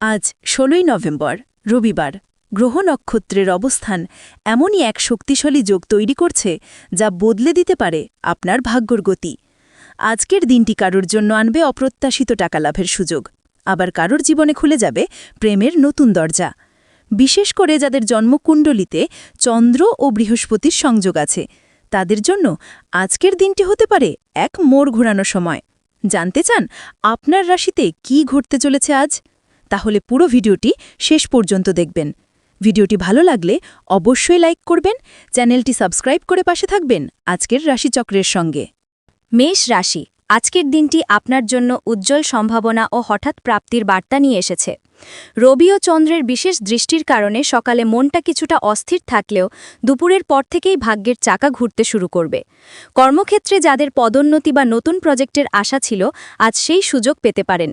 আজ ষোলোই নভেম্বর, রবিবার। গ্রহ নক্ষত্রের অবস্থান এমনই এক শক্তিশালী যোগ তৈরি করছে যা বদলে দিতে পারে আপনার ভাগ্যর গতি। আজকের দিনটি কারোর জন্য আনবে অপ্রত্যাশিত টাকা লাভের সুযোগ। আবার কারোর জীবনে খুলে যাবে প্রেমের নতুন দরজা। বিশেষ করে যাদের জন্মকুণ্ডলিতে চন্দ্র ও বৃহস্পতির সংযোগ আছে, তাদের জন্য আজকের দিনটি হতে পারে এক মোড় ঘোরানো সময়। জানতে চান, আপনার রাশিতে কি ঘটতে চলেছে আজ? তাহলে পুরো ভিডিওটি শেষ পর্যন্ত দেখবেন। ভিডিওটি ভালো লাগলে অবশ্যই লাইক করবেন, চ্যানেলটি সাবস্ক্রাইব করে পাশে থাকবেন আজকের রাশিচক্রের সঙ্গে। মেষ রাশি, আজকের দিনটি আপনার জন্য উজ্জ্বল সম্ভাবনা ও হঠাৎ প্রাপ্তির বার্তা নিয়ে এসেছে। রবি ও চন্দ্রের বিশেষ দৃষ্টির কারণে সকালে মনটা কিছুটা অস্থির থাকলেও দুপুরের পর থেকেই ভাগ্যের চাকা ঘুরতে শুরু করবে। কর্মক্ষেত্রে যাদের পদোন্নতি বা নতুন প্রজেক্টের আশা ছিল, আজ সেই সুযোগ পেতে পারেন।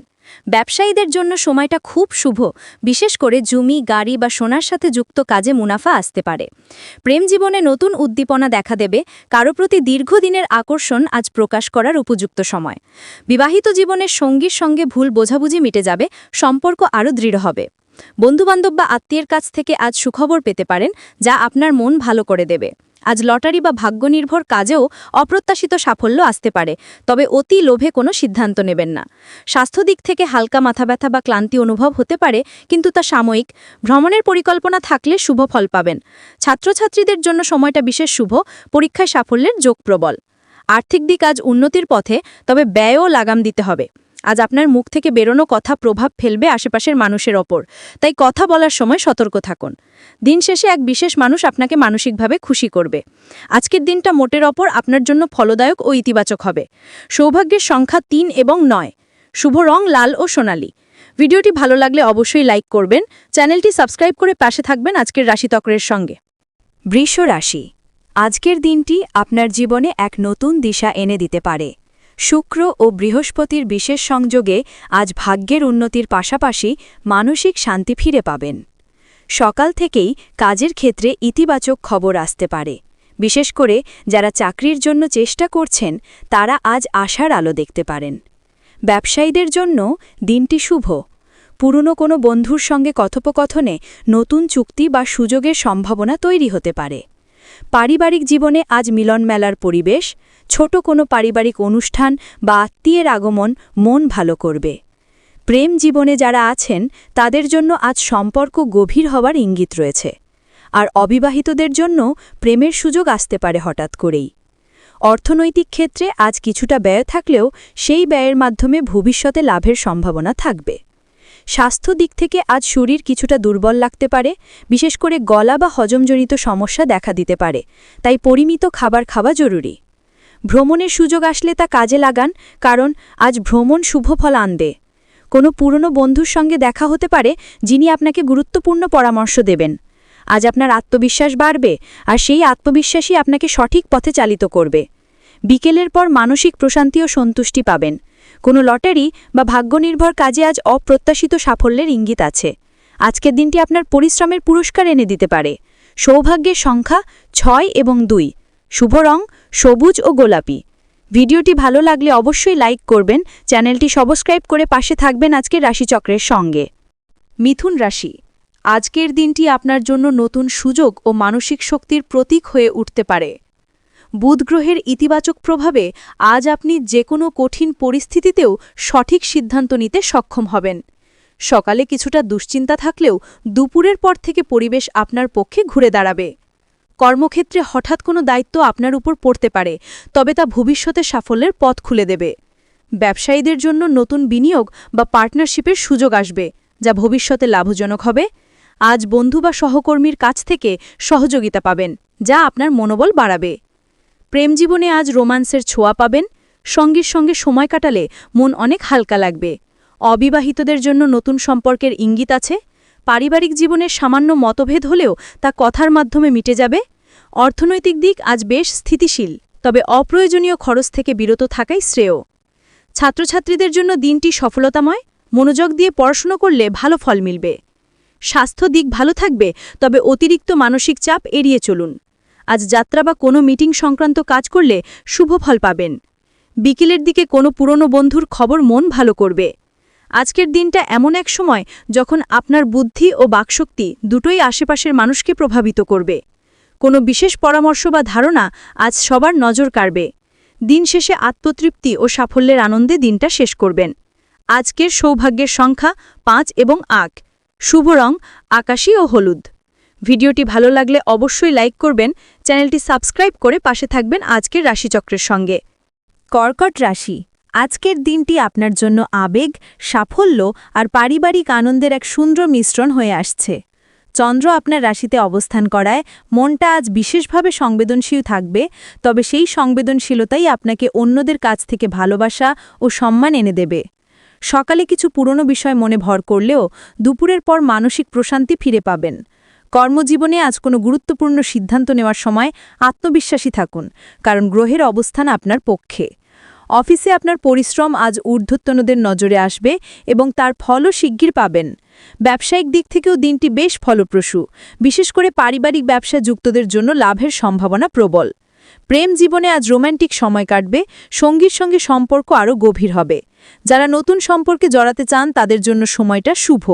ব্যবসায়ীদের জন্য সময়টা খুব শুভ, বিশেষ করে জমি, গাড়ি বা সোনার সাথে যুক্ত কাজে মুনাফা আসতে পারে। প্রেম জীবনে নতুন উদ্দীপনা দেখা দেবে, কারও প্রতি দীর্ঘদিনের আকর্ষণ আজ প্রকাশ করার উপযুক্ত সময়। বিবাহিত জীবনের সঙ্গীর সঙ্গে ভুল বোঝাবুঝি মিটে যাবে, সম্পর্ক আরও দৃঢ় হবে। বন্ধুবান্ধব বা আত্মীয়ের কাছ থেকে আজ সুখবর পেতে পারেন, যা আপনার মন ভালো করে দেবে। আজ লটারি বা ভাগ্যনির্ভর কাজেও অপ্রত্যাশিত সাফল্য আসতে পারে, তবে অতি লোভে কোনো সিদ্ধান্ত নেবেন না। স্বাস্থ্য দিক থেকে হালকা মাথা ব্যথা বা ক্লান্তি অনুভব হতে পারে, কিন্তু তা সাময়িক। ভ্রমণের পরিকল্পনা থাকলে শুভ ফল পাবেন। ছাত্রছাত্রীদের জন্য সময়টা বিশেষ শুভ, পরীক্ষায় সাফল্যের যোগ প্রবল। আর্থিক দিক আজ উন্নতির পথে, তবে ব্যয়ও লাগাম দিতে হবে। আজ আপনার মুখ থেকে বেরোনো কথা প্রভাব ফেলবে আশেপাশের মানুষের ওপর। তাই কথা বলার সময় সতর্ক থাকুন। দিন শেষে এক বিশেষ মানুষ আপনাকে মানসিকভাবে খুশি করবে। আজকের দিনটা মোটের ওপর আপনার জন্য ফলদায়ক ও ইতিবাচক হবে। সৌভাগ্যের সংখ্যা তিন এবং নয়। শুভ রং লাল ও সোনালী। ভিডিওটি ভালো লাগলে অবশ্যই লাইক করবেন। চ্যানেলটি সাবস্ক্রাইব করে পাশে থাকবেন আজকের রাশিতক্রের সঙ্গে। বৃষ রাশি। আজকের দিনটি আপনার জীবনে এক নতুন দিশা এনে দিতে পারে। শুক্র ও বৃহস্পতির বিশেষ সংযোগে আজ ভাগ্যের উন্নতির পাশাপাশি মানসিক শান্তি ফিরে পাবেন। সকাল থেকেই কাজের ক্ষেত্রে ইতিবাচক খবর আসতে পারে। বিশেষ করে যারা চাকরির জন্য চেষ্টা করছেন, তারা আজ আশার আলো দেখতে পারেন। ব্যবসায়ীদের জন্য দিনটি শুভ। পুরনো কোনো বন্ধুর সঙ্গে কথোপকথনে নতুন চুক্তি বা সুযোগের সম্ভাবনা তৈরি হতে পারে। পারিবারিক জীবনে আজ মিলন মেলার পরিবেশ ছোট কোনো পারিবারিক অনুষ্ঠান বা আত্মীয়ের আগমন মন ভালো করবে। প্রেম জীবনে যারা আছেন, তাদের জন্য আজ সম্পর্ক গভীর হওয়ার ইঙ্গিত রয়েছে। আর অবিবাহিতদের জন্য প্রেমের সুযোগ আসতে পারে হঠাৎ করেই। অর্থনৈতিক ক্ষেত্রে আজ কিছুটা ব্যয় থাকলেও সেই ব্যয়ের মাধ্যমে ভবিষ্যতে লাভের সম্ভাবনা থাকবে। স্বাস্থ্য দিক থেকে আজ শরীর কিছুটা দুর্বল লাগতে পারে, বিশেষ করে গলা বা হজমজনিত সমস্যা দেখা দিতে পারে, তাই পরিমিত খাবার খাওয়া জরুরি। ভ্রমণের সুযোগ আসলে তা কাজে লাগান, কারণ আজ ভ্রমণ শুভ ফল আনবে। কোনো পুরনো বন্ধুর সঙ্গে দেখা হতে পারে, যিনি আপনাকে গুরুত্বপূর্ণ পরামর্শ দেবেন। আজ আপনার আত্মবিশ্বাস বাড়বে, আর সেই আত্মবিশ্বাসই আপনাকে সঠিক পথে চালিত করবে। বিকেলের পর মানসিক প্রশান্তি ও সন্তুষ্টি পাবেন। কোনো লটারি বা ভাগ্যনির্ভর কাজে আজ অপ্রত্যাশিত সাফল্যের ইঙ্গিত আছে। আজকের দিনটি আপনার পরিশ্রমের পুরস্কার এনে দিতে পারে। সৌভাগ্যের সংখ্যা ছয় এবং দুই। শুভ রং সবুজ ও গোলাপি। ভিডিওটি ভালো লাগলে অবশ্যই লাইক করবেন, চ্যানেলটি সাবস্ক্রাইব করে পাশে থাকবেন আজকের রাশিচক্রের সঙ্গে। মিথুন রাশি, আজকের দিনটি আপনার জন্য নতুন সুযোগ ও মানসিক শক্তির প্রতীক হয়ে উঠতে পারে। বুধ গ্রহের ইতিবাচক প্রভাবে আজ আপনি যে কোনো কঠিন পরিস্থিতিতেও সঠিক সিদ্ধান্ত নিতে সক্ষম হবেন। সকালে কিছুটা দুশ্চিন্তা থাকলেও দুপুরের পর থেকে পরিবেশ আপনার পক্ষে ঘুরে দাঁড়াবে। কর্মক্ষেত্রে হঠাৎ কোনো দায়িত্ব আপনার উপর পড়তে পারে, তবে তা ভবিষ্যতে সাফল্যের পথ খুলে দেবে। ব্যবসায়ীদের জন্য নতুন বিনিয়োগ বা পার্টনারশিপের সুযোগ আসবে, যা ভবিষ্যতে লাভজনক হবে। আজ বন্ধু বা সহকর্মীর কাছ থেকে সহযোগিতা পাবেন, যা আপনার মনোবল বাড়াবে। প্রেম জীবনে আজ রোমান্সের ছোঁয়া পাবেন, সঙ্গীর সঙ্গে সময় কাটালে মন অনেক হালকা লাগবে। অবিবাহিতদের জন্য নতুন সম্পর্কের ইঙ্গিত আছে পারিবারিক জীবনের সামান্য মতভেদ হলেও তা কথার মাধ্যমে মিটে যাবে। অর্থনৈতিক দিক আজ বেশ স্থিতিশীল, তবে অপ্রয়োজনীয় খরচ থেকে বিরত থাকাই শ্রেয়। ছাত্রছাত্রীদের জন্য দিনটি সফলতাময়, মনোযোগ দিয়ে পড়াশুনো করলে ভালো ফল মিলবে। স্বাস্থ্য দিক ভালো থাকবে, তবে অতিরিক্ত মানসিক চাপ এড়িয়ে চলুন। আজ যাত্রা বা কোনো মিটিং সংক্রান্ত কাজ করলে শুভ ফল পাবেন। বিকেলের দিকে কোনো পুরনো বন্ধুর খবর মন ভালো করবে। আজকের দিনটা এমন এক সময় যখন আপনার বুদ্ধি ও বাকশক্তি দুটোই আশেপাশের মানুষকে প্রভাবিত করবে। কোনো বিশেষ পরামর্শ বা ধারণা আজ সবার নজর কাড়বে। দিন শেষে আত্মতৃপ্তি ও সাফল্যের আনন্দে দিনটা শেষ করবেন। আজকের সৌভাগ্যের সংখ্যা পাঁচ এবং আক। শুভ রং, আকাশী ও হলুদ। ভিডিওটি ভালো লাগলে অবশ্যই লাইক করবেন, চ্যানেলটি সাবস্ক্রাইব করে পাশে থাকবেন আজকের রাশিচক্রের সঙ্গে। কর্কট রাশি। আজকের দিনটি আপনার জন্য আবেগ, সাফল্য আর পারিবারিক আনন্দের এক সুন্দর মিশ্রণ হয়ে আসছে। চন্দ্র আপনার রাশিতে অবস্থান করায় মনটা আজ বিশেষভাবে সংবেদনশীল থাকবে, তবে সেই সংবেদনশীলতাই আপনাকে অন্যদের কাছ থেকে ভালোবাসা ও সম্মান এনে দেবে। সকালে কিছু পুরনো বিষয় মনে ভর করলেও দুপুরের পর মানসিক প্রশান্তি ফিরে পাবেন। কর্মজীবনে আজ কোনো গুরুত্বপূর্ণ সিদ্ধান্ত নেওয়ার সময় আত্মবিশ্বাসী থাকুন, কারণ গ্রহের অবস্থান আপনার পক্ষে। অফিসে আপনার পরিশ্রম আজ ঊর্ধ্বতনদের নজরে আসবে এবং তার ফলও শিগগির পাবেন। ব্যবসায়িক দিক থেকেও দিনটি বেশ ফলপ্রসূ, বিশেষ করে পারিবারিক ব্যবসা যুক্তদের জন্য লাভের সম্ভাবনা প্রবল। প্রেম জীবনে আজ রোম্যান্টিক সময় কাটবে, সঙ্গীর সঙ্গে সম্পর্ক আরও গভীর হবে। যারা নতুন সম্পর্কে জড়াতে চান, তাদের জন্য সময়টা শুভ।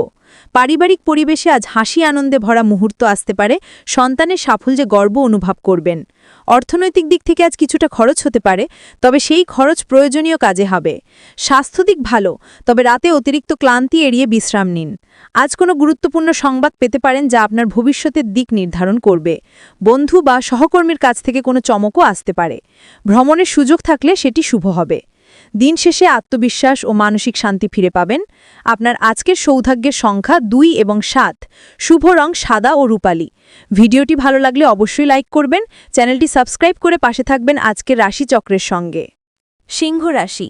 পারিবারিক পরিবেশে আজ হাসি আনন্দে ভরা মুহূর্ত আসতে পারে। সন্তানের সাফল্যে গর্ব অনুভব করবেন। অর্থনৈতিক দিক থেকে আজ কিছুটা খরচ হতে পারে, তবে সেই খরচ প্রয়োজনীয় কাজে হবে। স্বাস্থ্য দিক ভালো, তবে রাতে অতিরিক্ত ক্লান্তি এড়িয়ে বিশ্রাম নিন। আজ কোনো গুরুত্বপূর্ণ সংবাদ পেতে পারেন, যা আপনার ভবিষ্যতের দিক নির্ধারণ করবে। বন্ধু বা সহকর্মীর কাছ থেকে কোনো চমকও আসতে পারে। ভ্রমণের সুযোগ থাকলে সেটি শুভ হবে। দিন শেষে আত্মবিশ্বাস ও মানসিক শান্তি ফিরে পাবেন। আপনার আজকের সৌভাগ্যের সংখ্যা দুই এবং সাত। শুভ রং সাদা ও রূপালী। ভিডিওটি ভালো লাগলে অবশ্যই লাইক করবেন। চ্যানেলটি সাবস্ক্রাইব করে পাশে থাকবেন আজকের রাশিচক্রের সঙ্গে। সিংহ রাশি।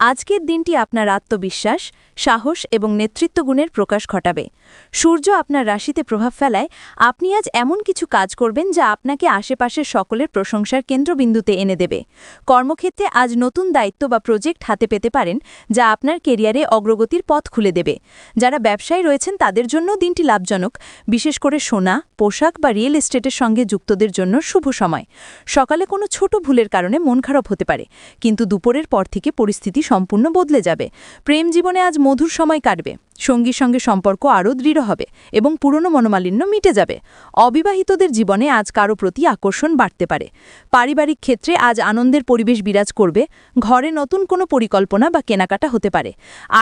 আজকের দিনটি আপনার আত্মবিশ্বাস, সাহস এবং নেতৃত্বগুণের প্রকাশ ঘটাবে। সূর্য আপনার রাশিতে প্রভাব ফেলায়। আপনি আজ এমন কিছু কাজ করবেন যা আপনাকে আশেপাশের সকলের প্রশংসার কেন্দ্রবিন্দুতে এনে দেবে। কর্মক্ষেত্রে আজ নতুন দায়িত্ব বা প্রজেক্ট হাতে পেতে পারেন, যা আপনার কেরিয়ারে অগ্রগতির পথ খুলে দেবে। যারা ব্যবসায়ী রয়েছেন, তাদের জন্য দিনটি লাভজনক। বিশেষ করে সোনা, পোশাক বা রিয়েল এস্টেটের সঙ্গে যুক্তদের জন্য শুভ সময়। সকালে কোনো ছোট ভুলের কারণে মন খারাপ হতে পারে, কিন্তু দুপুরের পর থেকে পরিস্থিতি সম্পূর্ণ বদলে যাবে। প্রেম জীবনে আজ মধুর সময় কাটবে। সঙ্গীর সঙ্গে সম্পর্ক আরও দৃঢ় হবে এবং পুরনো মনোমালিন্য মিটে যাবে। অবিবাহিতদের জীবনে আজ কারও প্রতি আকর্ষণ বাড়তে পারে। পারিবারিক ক্ষেত্রে আজ আনন্দের পরিবেশ বিরাজ করবে। ঘরে নতুন কোনো পরিকল্পনা বা কেনাকাটা হতে পারে।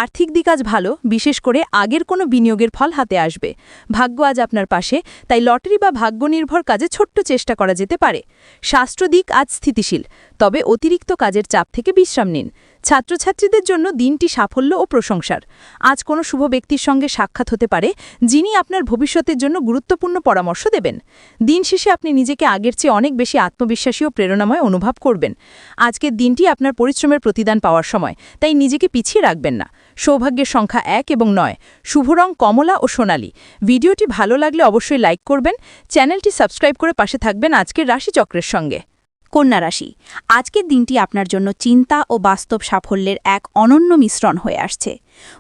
আর্থিক দিক আজ ভালো, বিশেষ করে আগের কোনো বিনিয়োগের ফল হাতে আসবে। ভাগ্য আজ আপনার পাশে, তাই লটারি বা ভাগ্য নির্ভর কাজে ছোট্ট চেষ্টা করা যেতে পারে। শাস্ত্র দিক আজ স্থিতিশীল, তবে অতিরিক্ত কাজের চাপ থেকে বিশ্রাম নিন। ছাত্রছাত্রীদের জন্য দিনটি সাফল্য ও প্রশংসার। আজ কোনো শুভ ব্যক্তির সঙ্গে সাক্ষাৎ হতে পারে, যিনি আপনার ভবিষ্যতের জন্য গুরুত্বপূর্ণ পরামর্শ দেবেন। দিন শেষে আপনি নিজেকে আগের চেয়ে অনেক বেশি আত্মবিশ্বাসী ও প্রেরণাময় অনুভব করবেন। আজকের দিনটি আপনার পরিশ্রমের প্রতিদান পাওয়ার সময়, তাই নিজেকে পিছিয়ে রাখবেন না। সৌভাগ্যের সংখ্যা এক এবং নয়। শুভ রং কমলা ও সোনালি। ভিডিওটি ভালো লাগলে অবশ্যই লাইক করবেন, চ্যানেলটি সাবস্ক্রাইব করে পাশে থাকবেন আজকের রাশিচক্রের সঙ্গে। কন্যা রাশি। আজকের দিনটি আপনার জন্য চিন্তা ও বাস্তব সাফল্যের এক অনন্য মিশ্রণ হয়ে আসছে।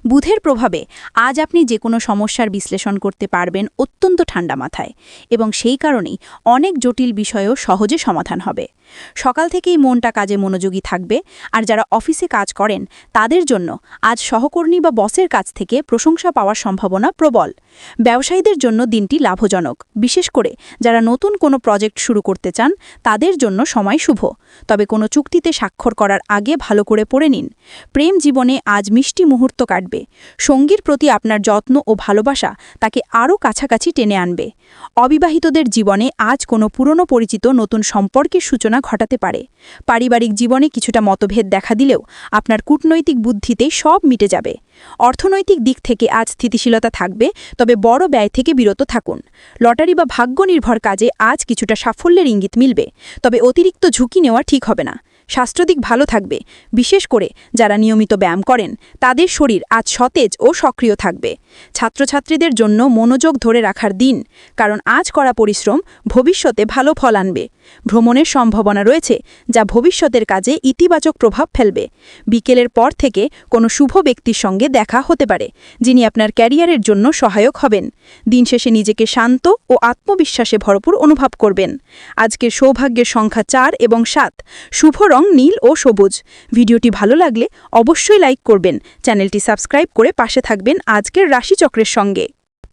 বুধের প্রভাবে আজ আপনি যে কোনো সমস্যার বিশ্লেষণ করতে পারবেন অত্যন্ত ঠান্ডা মাথায় এবং সেই কারণেই অনেক জটিল বিষয়েও সহজে সমাধান হবে। সকাল থেকেই মনটা কাজে মনোযোগী থাকবে আর যারা অফিসে কাজ করেন তাদের জন্য আজ সহকর্মী বা বসের কাছ থেকে প্রশংসা পাওয়ার সম্ভাবনা প্রবল। ব্যবসায়ীদের জন্য দিনটি লাভজনক। বিশেষ করে যারা নতুন কোনো প্রজেক্ট শুরু করতে চান তাদের জন্য সময় শুভ। তবে কোনো চুক্তিতে স্বাক্ষর করার আগে ভালো করে পড়ে নিন। প্রেম জীবনে আজ মিষ্টি মুহূর্ত কাটবে। সঙ্গীর প্রতি আপনার যত্ন ও ভালোবাসা তাকে আরও কাছাকাছি টেনে আনবে। অবিবাহিতদের জীবনে আজ কোনো পুরনো পরিচিত নতুন সম্পর্কের সূচনা ঘটাতে পারে। পারিবারিক জীবনে কিছুটা মতভেদ দেখা দিলেও আপনার কূটনৈতিক বুদ্ধিতেই সব মিটে যাবে। অর্থনৈতিক দিক থেকে আজ স্থিতিশীলতা থাকবে, তবে বড় ব্যয় থেকে বিরত থাকুন। লটারি বা ভাগ্য নির্ভর কাজে আজ কিছুটা সাফল্যের ইঙ্গিত মিলবে, তবে অতিরিক্ত ঝুঁকি নেওয়া ঠিক হবে না। স্বাস্থ্যদিক ভালো থাকবে। বিশেষ করে যারা নিয়মিত ব্যায়াম করেন, তাদের শরীর আজ সতেজ ও সক্রিয় থাকবে। ছাত্রছাত্রীদের জন্য মনোযোগ ধরে রাখার দিন, কারণ আজ করা পরিশ্রম ভবিষ্যতে ভালো ফল আনবে। ভ্রমণের সম্ভাবনা রয়েছে, যা ভবিষ্যতের কাজে ইতিবাচক প্রভাব ফেলবে। বিকেলের পর থেকে কোনো শুভ ব্যক্তির সঙ্গে দেখা হতে পারে, যিনি আপনার ক্যারিয়ারের জন্য সহায়ক হবেন। দিন শেষে নিজেকে শান্ত ও আত্মবিশ্বাসে ভরপুর অনুভব করবেন। আজকের সৌভাগ্যের সংখ্যা চার এবং সাত। শুভ রং নীল ও সবুজ। ভিডিওটি ভালো লাগলে অবশ্যই লাইক করবেন। চ্যানেলটি সাবস্ক্রাইব করে পাশে থাকবেন আজকের রাশিচক্রের সঙ্গে।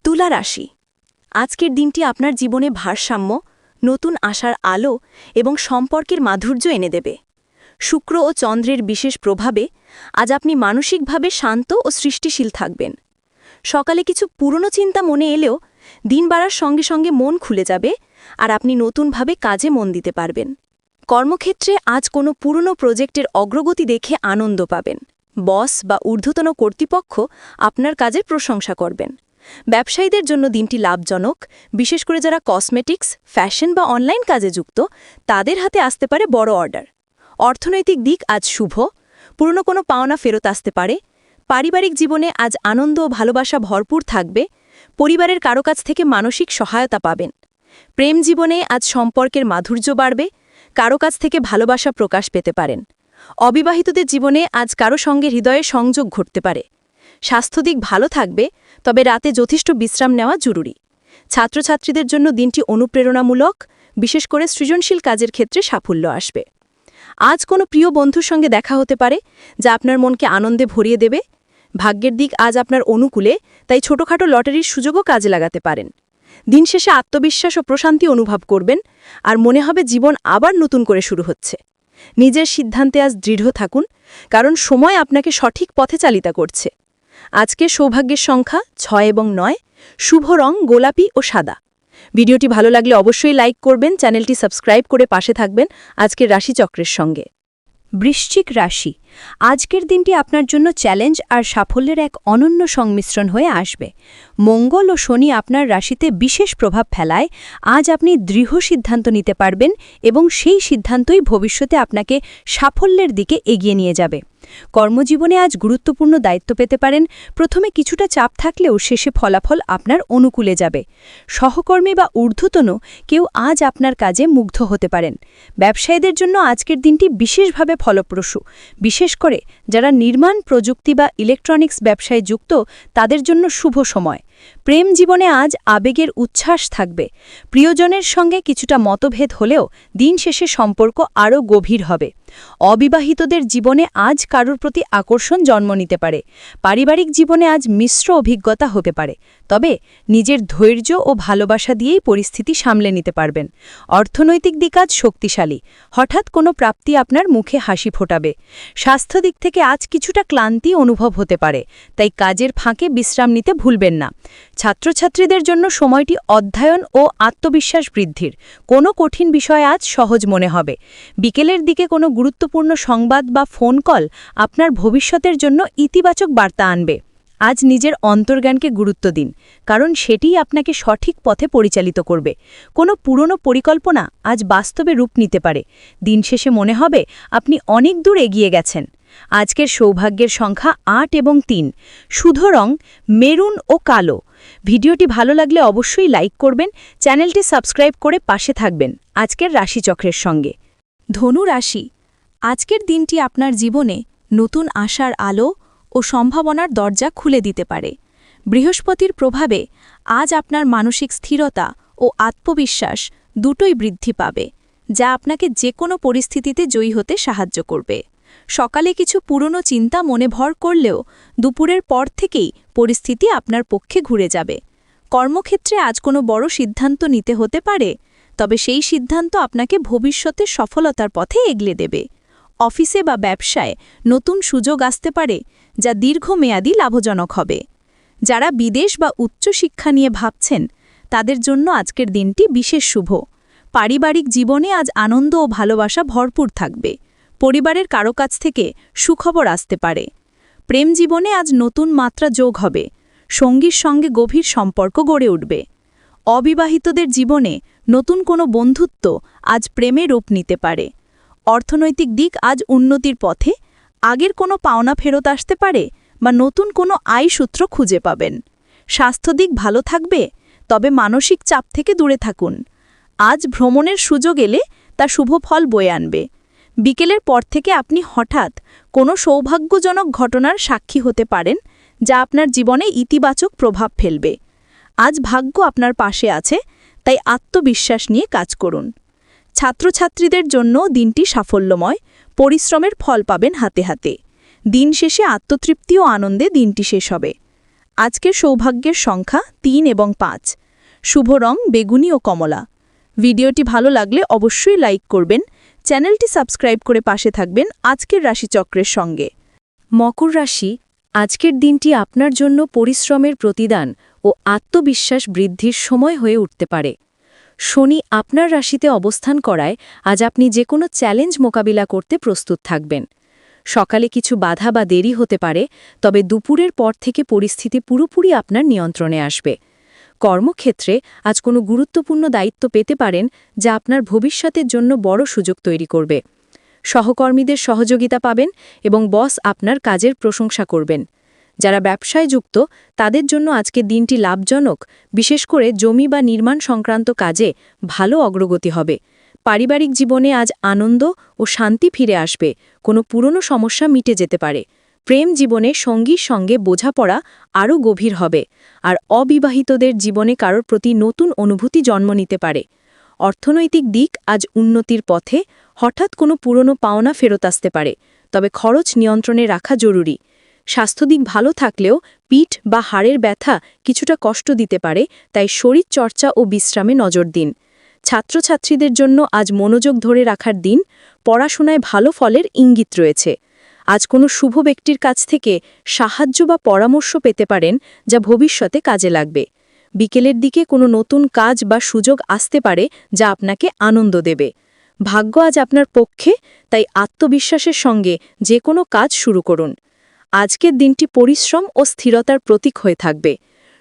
তুলা রাশি। আজকের দিনটি আপনার জীবনে ভারসাম্য, নতুন আশার আলো এবং সম্পর্কের মাধুর্য এনে দেবে। শুক্র ও চন্দ্রের বিশেষ প্রভাবে আজ আপনি মানসিকভাবে শান্ত ও সৃষ্টিশীল থাকবেন। সকালে কিছু পুরনো চিন্তা মনে এলেও দিন বাড়ার সঙ্গে সঙ্গে মন খুলে যাবে আর আপনি নতুনভাবে কাজে মন দিতে পারবেন। কর্মক্ষেত্রে আজ কোনো পুরনো প্রজেক্টের অগ্রগতি দেখে আনন্দ পাবেন। বস বা ঊর্ধ্বতন কর্তৃপক্ষ আপনার কাজের প্রশংসা করবেন। ব্যবসায়ীদের জন্য দিনটি লাভজনক, বিশেষ করে যারা কসমেটিক্স, ফ্যাশন বা অনলাইন কাজে যুক্ত, তাদের হাতে আসতে পারে বড় অর্ডার। অর্থনৈতিক দিক আজ শুভ, পুরনো কোনো পাওনা ফেরত আসতে পারে, পারিবারিক জীবনে আজ আনন্দ ও ভালোবাসা ভরপুর থাকবে, পরিবারের কারও কাছ থেকে মানসিক সহায়তা পাবেন। প্রেম জীবনে আজ সম্পর্কের মাধুর্য বাড়বে কারও কাছ থেকে ভালোবাসা প্রকাশ পেতে পারেন। অবিবাহিতদের জীবনে আজ কারও সঙ্গে হৃদয়ে সংযোগ ঘটতে পারে। স্বাস্থ্য দিক ভালো থাকবে, তবে রাতে যথেষ্ট বিশ্রাম নেওয়া জরুরি। ছাত্রছাত্রীদের জন্য দিনটি অনুপ্রেরণামূলক, বিশেষ করে সৃজনশীল কাজের ক্ষেত্রে সাফল্য আসবে। আজ কোনো প্রিয় বন্ধুর সঙ্গে দেখা হতে পারে, যা আপনার মনকে আনন্দে ভরিয়ে দেবে। ভাগ্যের দিক আজ আপনার অনুকূলে, তাই ছোটখাটো লটারির সুযোগও কাজে লাগাতে পারেন। দিন শেষে আত্মবিশ্বাস ও প্রশান্তি অনুভব করবেন, আর মনে হবে জীবন আবার নতুন করে শুরু হচ্ছে। নিজের সিদ্ধান্তে আজ দৃঢ় থাকুন, কারণ সময় আপনাকে সঠিক পথে চালিতা করছে। আজকে সৌভাগ্যের সংখ্যা ছয় এবং নয়। শুভ রং, গোলাপি ও সাদা। ভিডিওটি ভালো লাগলে অবশ্যই লাইক করবেন, চ্যানেলটি সাবস্ক্রাইব করে পাশে থাকবেন আজকের রাশিচক্রের সঙ্গে। বৃশ্চিক রাশি। আজকের দিনটি আপনার জন্য চ্যালেঞ্জ আর সাফল্যের এক অনন্য সংমিশ্রণ হয়ে আসবে। মঙ্গল ও শনি আপনার রাশিতে বিশেষ প্রভাব ফেলায়। আজ আপনি দৃঢ় সিদ্ধান্ত নিতে পারবেন এবং সেই সিদ্ধান্তই ভবিষ্যতে আপনাকে সাফল্যের দিকে এগিয়ে নিয়ে যাবে। কর্মজীবনে আজ গুরুত্বপূর্ণ দায়িত্ব পেতে পারেন। প্রথমে কিছুটা চাপ থাকলেও শেষে ফলাফল আপনার অনুকূলে যাবে। সহকর্মী বা ঊর্ধ্বতন কেউ আজ আপনার কাজে মুগ্ধ হতে পারেন। ব্যবসায়ীদের জন্য আজকের দিনটি বিশেষভাবে ফলপ্রসূ। বিশেষ করে যারা নির্মাণ, প্রযুক্তি বা ইলেকট্রনিক্স ব্যবসায় যুক্ত, তাদের জন্য শুভ সময়। প্রেম জীবনে আজ আবেগের উচ্ছ্বাস থাকবে। প্রিয়জনের সঙ্গে কিছুটা মতভেদ হলেও দিন শেষে সম্পর্ক আরও গভীর হবে। অবিবাহিতদের জীবনে আজ কারোর প্রতি আকর্ষণ জন্ম নিতে পারে। পারিবারিক জীবনে আজ মিশ্র অভিজ্ঞতা হতে পারে। তবে নিজের ধৈর্য ও ভালোবাসা দিয়েই পরিস্থিতি সামলে নিতে পারবেন। অর্থনৈতিক দিক আজ শক্তিশালী। হঠাৎ কোনো প্রাপ্তি আপনার মুখে হাসি ফোটাবে। স্বাস্থ্য দিক থেকে আজ কিছুটা ক্লান্তি অনুভব হতে পারে, তাই কাজের ফাঁকে বিশ্রাম নিতে ভুলবেন না। ছাত্রছাত্রীদের জন্য সময়টি অধ্যয়ন ও আত্মবিশ্বাস বৃদ্ধির। কোনো কঠিন বিষয় আজ সহজ মনে হবে। বিকেলের দিকে কোনো গুরুত্বপূর্ণ সংবাদ বা ফোন কল আপনার ভবিষ্যতের জন্য ইতিবাচক বার্তা আনবে। আজ নিজের অন্তর্জ্ঞানকে গুরুত্ব দিন, কারণ সেটিই আপনাকে সঠিক পথে পরিচালিত করবে। কোনো পুরনো পরিকল্পনা আজ বাস্তবে রূপ নিতে পারে। দিন শেষে মনে হবে আপনি অনেক দূর এগিয়ে গেছেন। আজকের সৌভাগ্যের সংখ্যা আট এবং তিন। শুধ রং, মেরুন ও কালো। ভিডিওটি ভালো লাগলে অবশ্যই লাইক করবেন, চ্যানেলটি সাবস্ক্রাইব করে পাশে থাকবেন আজকের রাশিচক্রের সঙ্গে। ধনু রাশি, আজকের দিনটি আপনার জীবনে নতুন আশার আলো ও সম্ভাবনার দরজা খুলে দিতে পারে। বৃহস্পতির প্রভাবে আজ আপনার মানসিক স্থিরতা ও আত্মবিশ্বাস দুটোই বৃদ্ধি পাবে, যা আপনাকে যে কোনো পরিস্থিতিতে জয়ী হতে সাহায্য করবে। সকালে কিছু পুরনো চিন্তা মনে ভর করলেও দুপুরের পর থেকেই পরিস্থিতি আপনার পক্ষে ঘুরে যাবে। কর্মক্ষেত্রে আজ কোনো বড় সিদ্ধান্ত নিতে হতে পারে, তবে সেই সিদ্ধান্ত আপনাকে ভবিষ্যতে সফলতার পথে এগলে দেবে। অফিসে বা ব্যবসায় নতুন সুযোগ আসতে পারে যা দীর্ঘমেয়াদী লাভজনক হবে। যারা বিদেশ বা উচ্চশিক্ষা নিয়ে ভাবছেন, তাদের জন্য আজকের দিনটি বিশেষ শুভ। পারিবারিক জীবনে আজ আনন্দ ও ভালোবাসা ভরপুর থাকবে। পরিবারের কারও কাছ থেকে সুখবর আসতে পারে। প্রেম জীবনে আজ নতুন মাত্রা যোগ হবে। সঙ্গীর সঙ্গে গভীর সম্পর্ক গড়ে উঠবে। অবিবাহিতদের জীবনে নতুন কোনো বন্ধুত্ব আজ প্রেমে রূপ নিতে পারে। অর্থনৈতিক দিক আজ উন্নতির পথে আগের কোনো পাওনা ফেরত আসতে পারে বা নতুন কোনো আয়সূত্র খুঁজে পাবেন। স্বাস্থ্য দিক ভালো থাকবে, তবে মানসিক চাপ থেকে দূরে থাকুন। আজ ভ্রমণের সুযোগ এলে তা শুভ ফল বয়ে আনবে। বিকেলের পর থেকে আপনি হঠাৎ কোনো সৌভাগ্যজনক ঘটনার সাক্ষী হতে পারেন, যা আপনার জীবনে ইতিবাচক প্রভাব ফেলবে। আজ ভাগ্য আপনার পাশে আছে, তাই আত্মবিশ্বাস নিয়ে কাজ করুন। ছাত্রছাত্রীদের জন্য দিনটি সাফল্যময় পরিশ্রমের ফল পাবেন হাতে হাতে। দিন শেষে আত্মতৃপ্তি ও আনন্দে দিনটি শেষ হবে। আজকের সৌভাগ্যের সংখ্যা তিন এবং পাঁচ। শুভ রং, বেগুনি ও কমলা। ভিডিওটি ভালো লাগলে অবশ্যই লাইক করবেন, চ্যানেলটি সাবস্ক্রাইব করে পাশে থাকবেন আজকের রাশিচক্রের সঙ্গে। মকর রাশি, আজকের দিনটি আপনার জন্য পরিশ্রমের প্রতিদান ও আত্মবিশ্বাস বৃদ্ধির সময় হয়ে উঠতে পারে। শনি আপনার রাশিতে অবস্থান করায় আজ আপনি যে কোনো চ্যালেঞ্জ মোকাবিলা করতে প্রস্তুত থাকবেন। সকালে কিছু বাধা বা দেরি হতে পারে, তবে দুপুরের পর থেকে পরিস্থিতি পুরোপুরি আপনার নিয়ন্ত্রণে আসবে। কর্মক্ষেত্রে আজ কোনো গুরুত্বপূর্ণ দায়িত্ব পেতে পারেন, যা আপনার ভবিষ্যতের জন্য বড় সুযোগ তৈরি করবে। সহকর্মীদের সহযোগিতা পাবেন এবং বস আপনার কাজের প্রশংসা করবেন। যারা ব্যবসায় যুক্ত, তাদের জন্য আজকে দিনটি লাভজনক, বিশেষ করে জমি বা নির্মাণ সংক্রান্ত কাজে ভালো অগ্রগতি হবে। পারিবারিক জীবনে আজ আনন্দ ও শান্তি ফিরে আসবে, কোনো পুরনো সমস্যা মিটে যেতে পারে। প্রেম জীবনে সঙ্গীর সঙ্গে বোঝাপড়া আরও গভীর হবে, আর অবিবাহিতদের জীবনে কারোর প্রতি নতুন অনুভূতি জন্ম নিতে পারে। অর্থনৈতিক দিক আজ উন্নতির পথে, হঠাৎ কোনো পুরনো পাওনা ফেরত আসতে পারে, তবে খরচ নিয়ন্ত্রণে রাখা জরুরি। স্বাস্থ্যদিক ভালো থাকলেও পিঠ বা হাড়ের ব্যথা কিছুটা কষ্ট দিতে পারে, তাই শরীর চর্চা ও বিশ্রামে নজর দিন। ছাত্রছাত্রীদের জন্য আজ মনোযোগ ধরে রাখার দিন, পড়াশোনায় ভালো ফলের ইঙ্গিত রয়েছে। আজ কোনো শুভ ব্যক্তির কাছ থেকে সাহায্য বা পরামর্শ পেতে পারেন, যা ভবিষ্যতে কাজে লাগবে। বিকেলের দিকে কোনো নতুন কাজ বা সুযোগ আসতে পারে, যা আপনাকে আনন্দ দেবে। ভাগ্য আজ আপনার পক্ষে, তাই আত্মবিশ্বাসের সঙ্গে যে কোনো কাজ শুরু করুন। আজকের দিনটি পরিশ্রম ও স্থিরতার প্রতীক হয়ে থাকবে।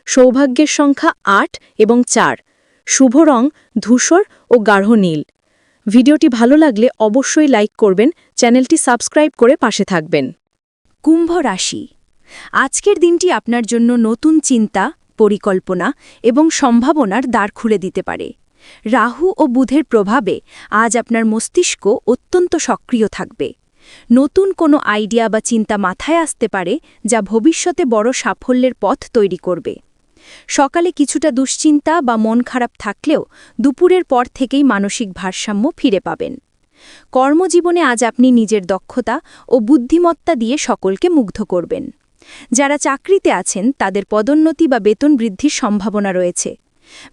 সৌভাগ্যের সংখ্যা আট এবং চার। শুভ রং, ধূসর ও গাঢ় নীল। ভিডিওটি ভালো লাগলে অবশ্যই লাইক করবেন, চ্যানেলটি সাবস্ক্রাইব করে পাশে থাকবেন। কুম্ভ রাশি। আজকের দিনটি আপনার জন্য নতুন চিন্তা, পরিকল্পনা এবং সম্ভাবনার দ্বার খুলে দিতে পারে। রাহু ও বুধের প্রভাবে আজ আপনার মস্তিষ্ক অত্যন্ত সক্রিয় থাকবে। নতুন কোনো আইডিয়া বা চিন্তা মাথায় আসতে পারে যা ভবিষ্যতে বড় সাফল্যের পথ তৈরি করবে। সকালে কিছুটা দুশ্চিন্তা বা মন খারাপ থাকলেও দুপুরের পর থেকেই মানসিক ভারসাম্য ফিরে পাবেন। কর্মজীবনে আজ আপনি নিজের দক্ষতা ও বুদ্ধিমত্তা দিয়ে সকলকে মুগ্ধ করবেন। যারা চাকরিতে আছেন, তাদের পদোন্নতি বা বেতন বৃদ্ধির সম্ভাবনা রয়েছে।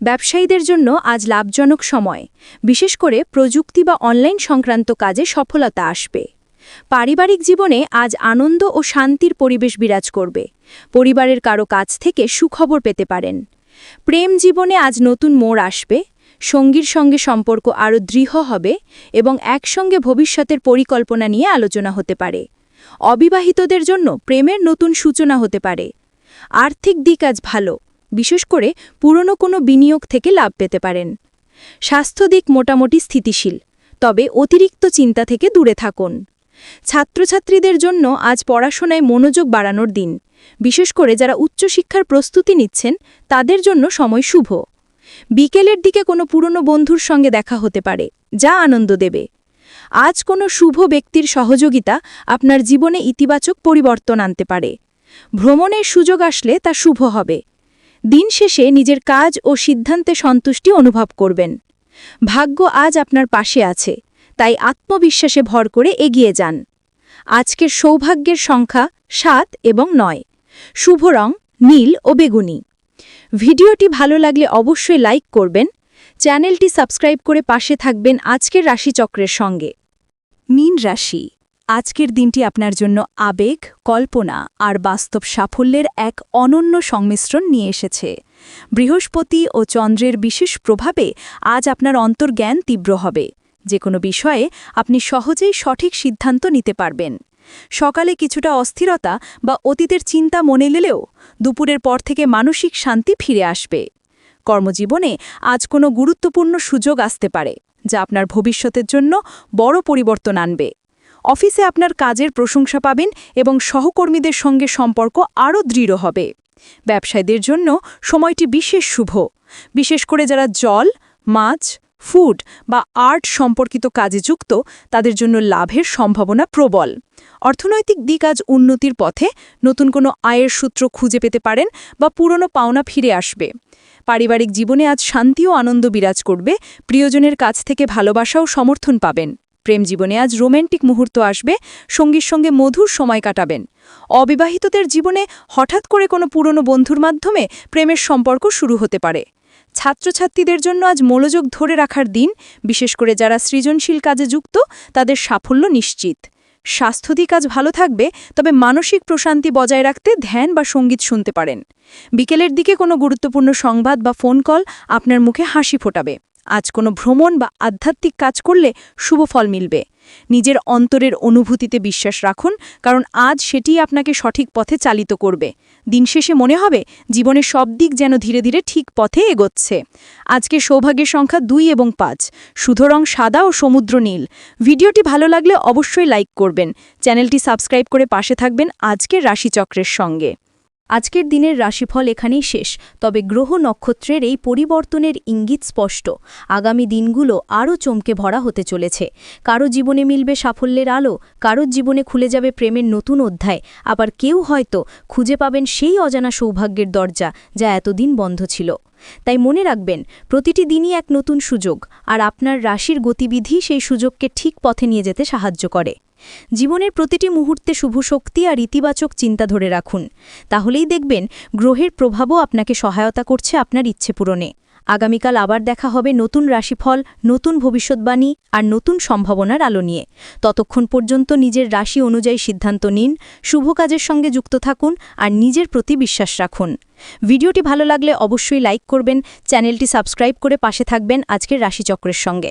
ব্যবসায়ীদের জন্য আজ লাভজনক সময়। বিশেষ করে প্রযুক্তি বা অনলাইন সংক্রান্ত কাজে সফলতা আসবে। পারিবারিক জীবনে আজ আনন্দ ও শান্তির পরিবেশ বিরাজ করবে। পরিবারের কারও কাছ থেকে সুখবর পেতে পারেন। প্রেম জীবনে আজ নতুন মোড় আসবে, সঙ্গীর সঙ্গে সম্পর্ক আরও দৃঢ় হবে এবং একসঙ্গে ভবিষ্যতের পরিকল্পনা নিয়ে আলোচনা হতে পারে। অবিবাহিতদের জন্য প্রেমের নতুন সূচনা হতে পারে। আর্থিক দিক আজ ভালো, বিশেষ করে পুরনো কোনো বিনিয়োগ থেকে লাভ পেতে পারেন। স্বাস্থ্য দিক মোটামুটি স্থিতিশীল, তবে অতিরিক্ত চিন্তা থেকে দূরে থাকুন। ছাত্রছাত্রীদের জন্য আজ পড়াশোনায় মনোযোগ বাড়ানোর দিন। বিশেষ করে যারা উচ্চশিক্ষার প্রস্তুতি নিচ্ছেন, তাদের জন্য সময় শুভ। বিকেলের দিকে কোনো পুরনো বন্ধুর সঙ্গে দেখা হতে পারে, যা আনন্দ দেবে। আজ কোনো শুভ ব্যক্তির সহযোগিতা আপনার জীবনে ইতিবাচক পরিবর্তন আনতে পারে। ভ্রমণের সুযোগ আসলে তা শুভ হবে। দিন শেষে নিজের কাজ ও সিদ্ধান্তে সন্তুষ্টি অনুভব করবেন। ভাগ্য আজ আপনার পাশে আছে। তাই আত্মবিশ্বাসে ভর করে এগিয়ে যান। আজকের সৌভাগ্যের সংখ্যা সাত এবং নয়। শুভ রং, নীল ও বেগুনি। ভিডিওটি ভালো লাগলে অবশ্যই লাইক করবেন। চ্যানেলটি সাবস্ক্রাইব করে পাশে থাকবেন আজকের রাশিচক্রের সঙ্গে। মীন রাশি, আজকের দিনটি আপনার জন্য আবেগ, কল্পনা আর বাস্তব সাফল্যের এক অনন্য সংমিশ্রণ নিয়ে এসেছে। বৃহস্পতি ও চন্দ্রের বিশেষ প্রভাবে আজ আপনার অন্তর্জ্ঞান তীব্র হবে। যে কোনো বিষয়ে আপনি সহজেই সঠিক সিদ্ধান্ত নিতে পারবেন। সকালে কিছুটা অস্থিরতা বা অতীতের চিন্তা মনে নিলেও দুপুরের পর থেকে মানসিক শান্তি ফিরে আসবে। কর্মজীবনে আজ কোনো গুরুত্বপূর্ণ সুযোগ আসতে পারে, যা আপনার ভবিষ্যতের জন্য বড় পরিবর্তন আনবে। অফিসে আপনার কাজের প্রশংসা পাবেন এবং সহকর্মীদের সঙ্গে সম্পর্ক আরও দৃঢ় হবে। ব্যবসায়ীদের জন্য সময়টি বিশেষ শুভ, বিশেষ করে যারা জল, মাছ ফুড বা আর্ট সম্পর্কিত কাজে যুক্ত, তাদের জন্য লাভের সম্ভাবনা প্রবল। অর্থনৈতিক দিক আজ উন্নতির পথে, নতুন কোনো আয়ের সূত্র খুঁজে পেতে পারেন বা পুরনো পাওনা ফিরে আসবে। পারিবারিক জীবনে আজ শান্তি ও আনন্দ বিরাজ করবে, প্রিয়জনের কাছ থেকে ভালোবাসা ও সমর্থন পাবেন। প্রেম জীবনে আজ রোম্যান্টিক মুহূর্ত আসবে, সঙ্গীর সঙ্গে মধুর সময় কাটাবেন। অবিবাহিতদের জীবনে হঠাৎ করে কোনো পুরনো বন্ধুর মাধ্যমে প্রেমের সম্পর্ক শুরু হতে পারে। ছাত্রছাত্রীদের জন্য আজ মনোযোগ ধরে রাখার দিন, বিশেষ করে যারা সৃজনশীল কাজে যুক্ত, তাদের সাফল্য নিশ্চিত। স্বাস্থ্যদি কাজ ভালো থাকবে, তবে মানসিক প্রশান্তি বজায় রাখতে ধ্যান বা সংগীত শুনতে পারেন। বিকেলের দিকে কোনো গুরুত্বপূর্ণ সংবাদ বা ফোন কল আপনার মুখে হাসি ফোটাবে। আজ কোনো ভ্রমণ বা আধ্যাত্মিক কাজ করলে শুভ ফল মিলবে। নিজের অন্তরের অনুভূতিতে বিশ্বাস রাখুন, কারণ আজ সেটিই আপনাকে সঠিক পথে চালিত করবে। দিন শেষে মনে হবে, জীবনের সব দিক যেন ধীরে ধীরে ঠিক পথে এগোচ্ছে। আজকে সৌভাগ্যের সংখ্যা দুই এবং পাঁচ। সুধরং সাদা ও সমুদ্র নীল। ভিডিওটি ভালো লাগলে অবশ্যই লাইক করবেন। চ্যানেলটি সাবস্ক্রাইব করে পাশে থাকবেন আজকের রাশিচক্রের সঙ্গে। আজকের দিনের রাশিফল এখানেই শেষ, তবে গ্রহ নক্ষত্রের এই পরিবর্তনের ইঙ্গিত স্পষ্ট। আগামী দিনগুলো আরও চমকে ভরা হতে চলেছে। কারও জীবনে মিলবে সাফল্যের আলো, কারোর জীবনে খুলে যাবে প্রেমের নতুন অধ্যায়, আবার কেউ হয়তো খুঁজে পাবেন সেই অজানা সৌভাগ্যের দরজা যা এতদিন বন্ধ ছিল। তাই মনে রাখবেন, প্রতিটি দিনই এক নতুন সুযোগ, আর আপনার রাশির গতিবিধি সেই সুযোগকে ঠিক পথে নিয়ে যেতে সাহায্য করে। জীবনের প্রতিটি মুহূর্তে শুভ শক্তি আর ইতিবাচক চিন্তা ধরে রাখুন। তাহলেই দেখবেন গ্রহের প্রভাবও আপনাকে সহায়তা করছে আপনার ইচ্ছে পূরণে। আগামীকাল আবার দেখা হবে নতুন রাশিফল, নতুন ভবিষ্যৎবাণী আর নতুন সম্ভাবনার আলো নিয়ে। ততক্ষণ পর্যন্ত নিজের রাশি অনুযায়ী সিদ্ধান্ত নিন, শুভ কাজের সঙ্গে যুক্ত থাকুন আর নিজের প্রতি বিশ্বাস রাখুন। ভিডিওটি ভালো লাগলে অবশ্যই লাইক করবেন, চ্যানেলটি সাবস্ক্রাইব করে পাশে থাকবেন আজকের রাশিচক্রের সঙ্গে।